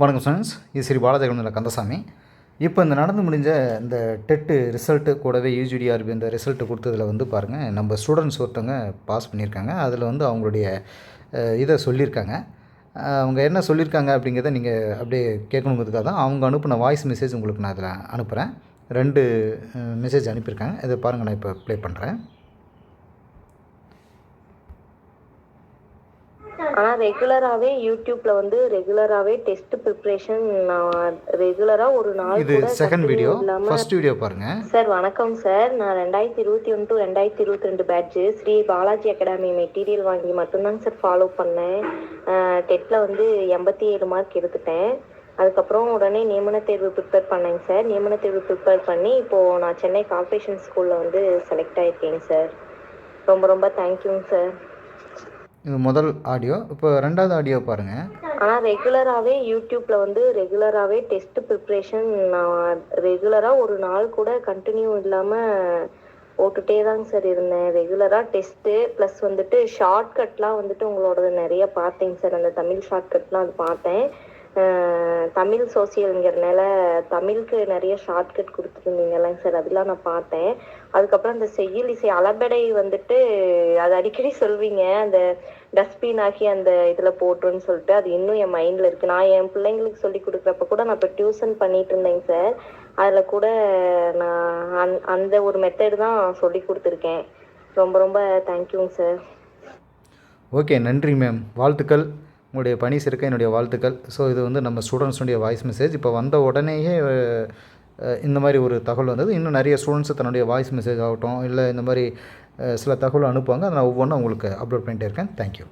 வணக்கம் ஸ்டூடெண்ட்ஸ் இது ஸ்ரீ பாலாஜகமனில் கந்தசாமி. இப்போ இந்த நடந்து முடிஞ்ச இந்த டெட்டு ரிசல்ட்டு கூடவே யூஜிடிஆர்பி இந்த ரிசல்ட்டு கொடுத்ததில் வந்து பாருங்கள் நம்ம ஸ்டூடெண்ட்ஸ் ஒருத்தவங்க பாஸ் பண்ணியிருக்காங்க. அதில் வந்து அவங்களுடைய இதை சொல்லியிருக்காங்க. அவங்க என்ன சொல்லியிருக்காங்க அப்படிங்கிறத நீங்கள் அப்படியே கேட்கணுங்கிறதுக்காக தான் அவங்க அனுப்பின வாய்ஸ் மெசேஜ் உங்களுக்கு நான் அதில் அனுப்புகிறேன் ரெண்டு மெசேஜ் அனுப்பியிருக்காங்க. இதை பாருங்கள் நான் இப்போ ப்ளே பண்ணுறேன் ஆனால் ரெகுலராகவே யூடியூப்ல வந்து ரெகுலராகவே டெஸ்ட் ப்ரிப்ரேஷன் நான் ரெகுலராக ஒரு நாள் இது செகண்ட் வீடியோ ஃபர்ஸ்ட் வீடியோ பாருங்கள் சார் வணக்கம் சார் நான் ரெண்டாயிரத்தி இருபத்தி ஒன்று டு ரெண்டாயிரத்தி இருபத்தி ரெண்டு batch Sri Balaji academy material வாங்கி மட்டும்தாங்க சார் ஃபாலோ பண்ணேன். டெட்டில் வந்து எண்பத்தி ஏழு மார்க் எடுத்துட்டேன். அதுக்கப்புறம் உடனே நியமன தேர்வு ப்ரிப்பேர் பண்ணேங்க சார் நியமன தேர்வு ப்ரிப்பேர் பண்ணி இப்போது நான் சென்னை கார்ப்பரேஷன் ஸ்கூலில் வந்து செலக்ட் ஆயிருக்கேங்க சார் ரொம்ப ரொம்ப தேங்க்யூங்க சார் இது முதல் ஆடியோ இப்போ ரெண்டாவது ஆடியோ பாருங்கள் ஆனால் ரெகுலராகவே யூடியூப்ல வந்து ரெகுலராகவே டெஸ்ட் ப்ரிப்ரேஷன் நான் ரெகுலராக ஒரு நாள் கூட கண்டினியூ இல்லாமல் போட்டுட்டே தாங்க சார் இருந்தேன். ரெகுலராக டெஸ்ட்டு ப்ளஸ் வந்துட்டு ஷார்ட்கட்லாம் வந்துட்டு உங்களோடது நிறைய பார்த்தேங்க சார் அந்த தமிழ் ஷார்ட்கட்லாம் அது பார்த்தேன். தமிழ் சோசியல்ங்கிறனால தமிழுக்கு நிறைய ஷார்ட்கட் கொடுத்துருந்தீங்கல்லங்க சார் அதெல்லாம் நான் பார்த்தேன். அதுக்கப்புறம் அந்த செய்யுள் இசை அளபெடை வந்துட்டு அது அடிக்கடி சொல்வீங்க. அந்த டஸ்ட்பின் ஆக்கி அந்த இதில் போட்டுருன்னு சொல்லிட்டு அது இன்னும் என் மைண்டில் இருக்குது நான் என் பிள்ளைங்களுக்கு சொல்லி கொடுக்குறப்ப கூட நான் இப்போ டியூஷன் பண்ணிட்டு இருந்தேங்க சார் அதில் கூட நான் அந் அந்த ஒரு மெத்தடு தான் சொல்லி கொடுத்துருக்கேன். ரொம்ப ரொம்ப தேங்க்யூங்க சார் ஓகே நன்றி மேம் வாழ்த்துக்கள். உங்களுடைய பணி சிறக்க என்னுடைய வாழ்த்துக்கள். ஸோ இது வந்து நம்ம ஸ்டூடெண்ட்ஸுடைய வாய்ஸ் மெசேஜ் இப்போ வந்த உடனேயே இந்த மாதிரி ஒரு தகவல் வந்தது. இன்னும் நிறைய ஸ்டூடெண்ட்ஸ் தன்னுடைய வாய்ஸ் மெசேஜ் ஆகட்டும் இல்லை இந்த மாதிரி சில தகவல் அனுப்புவாங்க. அதை நான் ஒவ்வொன்றும் உங்களுக்கு அப்லோட் பண்ணிட்டே இருக்கேன். தேங்க்யூ